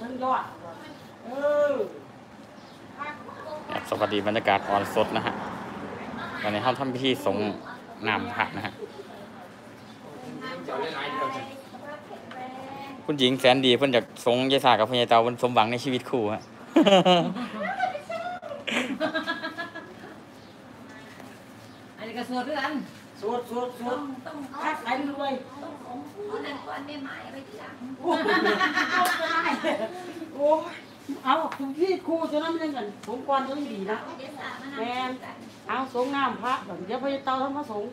ทั้งยอดเออสวัสดีบรรยากาศออนสดนะฮะวันนี้เขาทำพิธีสงฆ์นามพระนะฮะคุณหญิงแสนดีเพิ่นจากสงฆ์ยายสากับพญายเตาเพิ่นสมหวังในชีวิตคู่ฮะอันนี้ก็สวดด้วยกันสวดสวดสวดต้องคัดไหลรวยต้องของผู้นั้นก่อนไม่หมายไปทีหลังโอ้ยโอ้ย เอาคุณพี่ครูจะนั่นเรื่องกันผมก่อนจะดีนะเดี๋ยวสามมันแมนเอาสงน้ำพระแบบเดี๋ยวพระเตาทำพระสงฆ์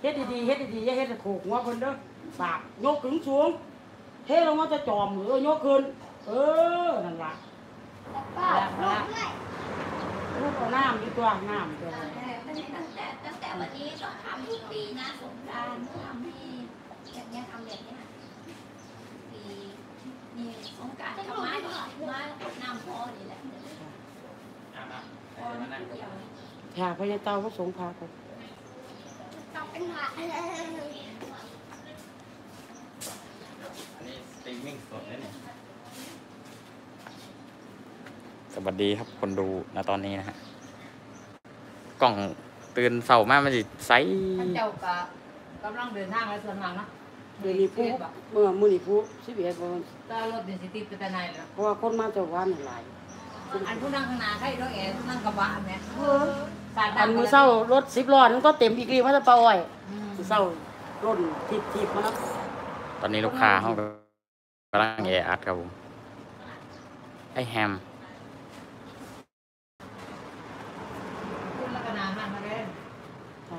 เฮ็ดดีๆเฮ็ดดีๆอย่าเฮ็ดโขกหัวเพิ่นเด้อฝากยกถึงสูงเทลงมาจะจอมหรือยกขึ้น เออนั่นล่ะป้าละละลูกเอาน้ำดีตัวน้ำตัวตั้งแต่ตั้งแต่วันนี้ต้องทำทุกปีนะสงกรานต์ทำให้แบบนี้ทำแบบนี้ปีนี่สงกรานต์ทำไม้ไม้น้ำพอนี่แหละพอนิดเดียวถากพระเตาพระสงฆ์พาไปต้องเป็นหาอันนี้สตรีมมิ่งสดเนี่ยสวัสดีครับคนดูณตอนนี้นะฮะกล่องตื่นเสาร์มากมันสิไซท่านเจ้าก็กำลังเดินทางไปส่วนมากเนาะ เดี๋ยวนี้ผู้เมื่อมื้อนี้ผู้สิบเอ็ดบ่ก็รถเดินสิติดไปแต่ไหนแล้วเพราะว่าคนมาจากวันหลายอันผู้นั่งข้างหน้าใครรถแอร์ผู้นั่งกระบะเนี่ยสาดอันน้ำมื้อเช้ารถ10ล้อนั้นก็เต็มอีกรีมาจะปลาอ้อยมื้อเช้าร่นทิพๆมาแล้วตอนนี้ลูกค้าเขากำลังแออัดครับผมไอแฮมคุณลักษณะนั่งมาเลยใช่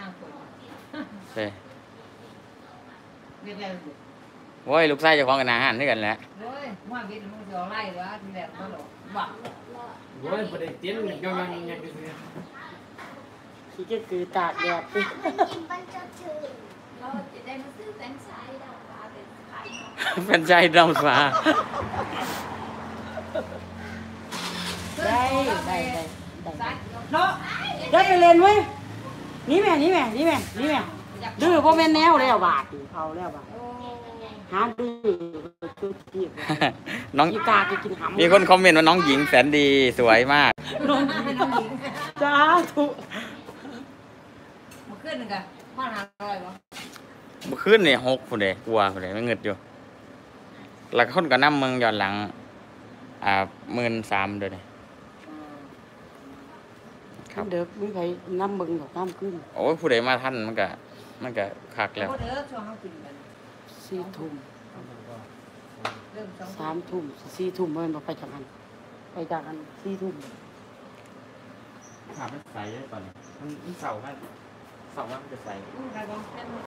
นั่งคุย เฮ้ยเรียกอะไรโว้ยลูกไส้เจ้าของกันอาหารด้วยกันแหละโอ้ยว่าวิทย์มันจะไล่วะทีแรกก็หลอกบอกโอ้ยประเด็นเตี้ยนยังยังยังยังยังที่จะคือตากแดดติกินบันจะถือเราจะได้มาซื้อแฟนชายดาวฟ้าเป็นขายเนาะเป็นใจดำฟ้าได้ได้ได้ได้สายเนาะได้ไปเล่นเว้ยนี่แม่นี่แม่นี่แม่นี่แม่ ดื้อบ่แม่นแนวแล้วบาดนี่เอาแล้วบาดหาดื้อคือที่น้องอีกาก็กินหำมีคนคอมเมนต์ว่าน้องหญิงแสนดีสวยมากน้องให้น้องหญิงจ้าทุมาขึ้นหนึ่งกันพ่อหาร้อยวะเมื่อคืนนี่หกผู้ใดกลัวผู้ใดไม่เงิดอยู่แล้วก็คนก็นำเมืองย้อนหลัง อ่าหมื่นสามเด้อนี่ครับเด็กมีใครน้ำมึงดอกน้ำขึ้นโอ้ยผู้ใดมาท่านมันก็ มันก็คักแล้วก็เด้อช่วงเขากินกันสี่ทุ่มเริ่มสองสามทุ่มสี่ทุ่มเมื่อนไปจากกัน ไปจากกันสี่ทุ่มถามมันใสตอนนี้มันเสาร์มันเสาร์มันจะใสใครบ้าง